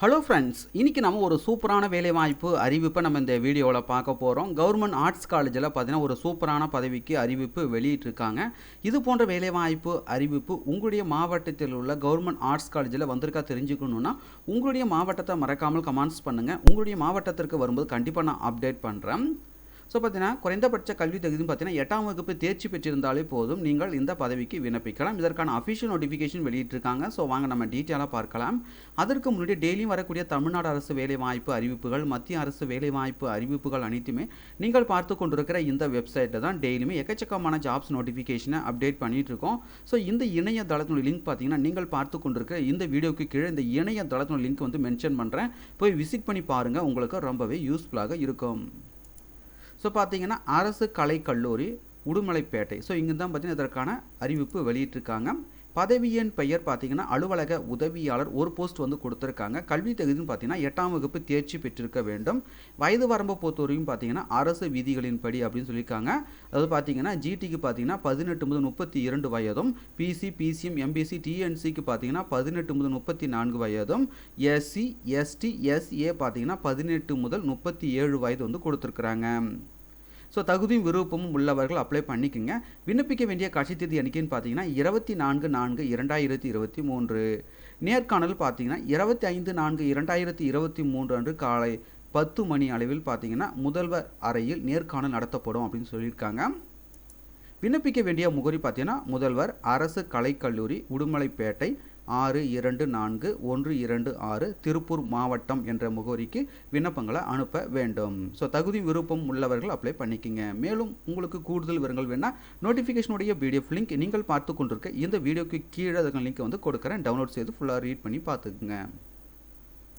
Hello friends இன்றைக்கி நம்ம ஒரு சூப்பரான வேலைவாய்ப்பு அறிவிப்பை நம்ம இந்த வீடியோவில் பார்க்க போகிறோம் கவர்மெண்ட் ஆர்ட்ஸ் காலேஜில் பார்த்தீங்கன்னா ஒரு சூப்பரான பதவிக்கு அறிவிப்பு வெளியிட்டிருக்காங்க. இது போன்ற வேலைவாய்ப்பு அறிவிப்பு உங்களுடைய மாவட்டத்தில் உள்ள கவர்மெண்ட் ஆர்ட்ஸ் காலேஜில் வந்திருக்கா தெரிஞ்சுக்கணுன்னா உங்களுடைய மாவட்டத்தை மறக்காமல் கமெண்ட்ஸ் பண்ணுங்கள் உங்களுடைய மாவட்டத்திற்கு வரும்போது கண்டிப்பாக நான் அப்டேட் பண்ணுறேன் ஸோ பார்த்தீங்கன்னா குறைந்தபட்ச கல்வி தகுதின்னு பார்த்தீங்கன்னா எட்டாம் வகுப்பு தேர்ச்சி பெற்றிருந்தாலே போதும். நீங்கள் இந்த பதவிக்கு விண்ணப்பிக்கலாம். இதற்கான அஃபிஷியல் நோட்டிஃபிகேஷன் வெளியிட்டிருக்காங்க. ஸோ வாங்க நம்ம டீட்டெயிலாக பார்க்கலாம். அதற்கு முன்னாடி டெய்லியும் வரக்கூடிய தமிழ்நாடு அரசு வேலைவாய்ப்பு அறிவிப்புகள் மத்திய அரசு வேலைவாய்ப்பு அறிவிப்புகள் அனைத்துமே நீங்கள் பார்த்து கொண்டிருக்கிற இந்த வெப்சைட்டில் தான் டெய்லியுமே எக்கச்சக்கமான ஜாப்ஸ் நோட்டிஃபிகேஷனை அப்டேட் பண்ணிட்டு இருக்கோம் ஸோ இந்த இணையதளத்தினுடைய லிங்க் பார்த்தீங்கன்னா நீங்கள் பார்த்து கொண்டிருக்கிற இந்த வீடியோக்கு கீழே இந்த இணையதளத்தினுடைய லிங்க் வந்து மென்ஷன் பண்ணுறேன் போய் விசிட் பண்ணி பாருங்கள் உங்களுக்கு ரொம்பவே யூஸ்ஃபுல்லாக இருக்கும். ஸோ பார்த்தீங்கன்னா அரசு கலை கல்லூரி உடுமலைப்பேட்டை. ஸோ இங்கே தான் பார்த்தீங்கன்னா இதற்கான அறிவிப்பு வெளியிட்டிருக்காங்க. பதவியின் பெயர் பார்த்தீங்கன்னா அலுவலக உதவியாளர் ஒரு போஸ்ட் வந்து கொடுத்துருக்காங்க. கல்வி தகுதின்னு பார்த்தீங்கன்னா எட்டாம் வகுப்பு தேர்ச்சி பெற்றிருக்க வேண்டும். வயது வரம்பு பொறுத்தவரையும் பார்த்தீங்கன்னா அரசு விதிகளின்படி அப்படின்னு சொல்லியிருக்காங்க. அதாவது பார்த்தீங்கன்னா ஜிடிக்கு பார்த்தீங்கன்னா பதினெட்டு முதல் முப்பத்தி இரண்டு வயதும் பிசி பிசிஎம் எம்பிசி டிஎன்சிக்கு பார்த்தீங்கன்னா பதினெட்டு முதல் முப்பத்தி நான்கு வயதும் எஸ்சி எஸ்டி எஸ்ஏ பார்த்தீங்கன்னா பதினெட்டு முதல் முப்பத்தி ஏழு வயது வந்து கொடுத்துருக்குறாங்க. ஸோ தகுதியும் விருப்பமும் உள்ளவர்கள் அப்ளை பண்ணிக்கோங்க. விண்ணப்பிக்க வேண்டிய கட்சி தேதி அன்றைக்கின்னு பார்த்தீங்கன்னா இருபத்தி நான்கு நான்கு இரண்டாயிரத்தி இருபத்தி மூன்று. நேர்காணல் பார்த்தீங்கன்னா இருபத்தி ஐந்து நான்கு இரண்டாயிரத்தி இருபத்தி மூன்று அன்று காலை பத்து மணி அளவில் பார்த்தீங்கன்னா முதல்வர் அறையில் நேர்காணல் நடத்தப்படும் அப்படின்னு சொல்லியிருக்காங்க. விண்ணப்பிக்க வேண்டிய முகரி பார்த்தீங்கன்னா முதல்வர் அரசு கலைக்கல்லூரி உடுமலைப்பேட்டை ஆறு இரண்டு நான்கு ஒன்று இரண்டு ஆறு திருப்பூர் மாவட்டம் என்ற முகவரிக்கு விண்ணப்பங்களை அனுப்ப வேண்டும். ஸோ தகுதி விருப்பம் உள்ளவர்கள் அப்ளை பண்ணிக்கங்க. மேலும் உங்களுக்கு கூடுதல் விவரங்கள் வேணால் நோட்டிஃபிகேஷனுடைய பிடிஎஃப் லிங்க் நீங்கள் பார்த்து கொண்டிருக்க இந்த வீடியோக்கு கீழே லிங்க் வந்து கொடுக்குறேன். டவுன்லோட் செய்து ஃபுல்லாக ரீட் பண்ணி பார்த்துக்குங்க.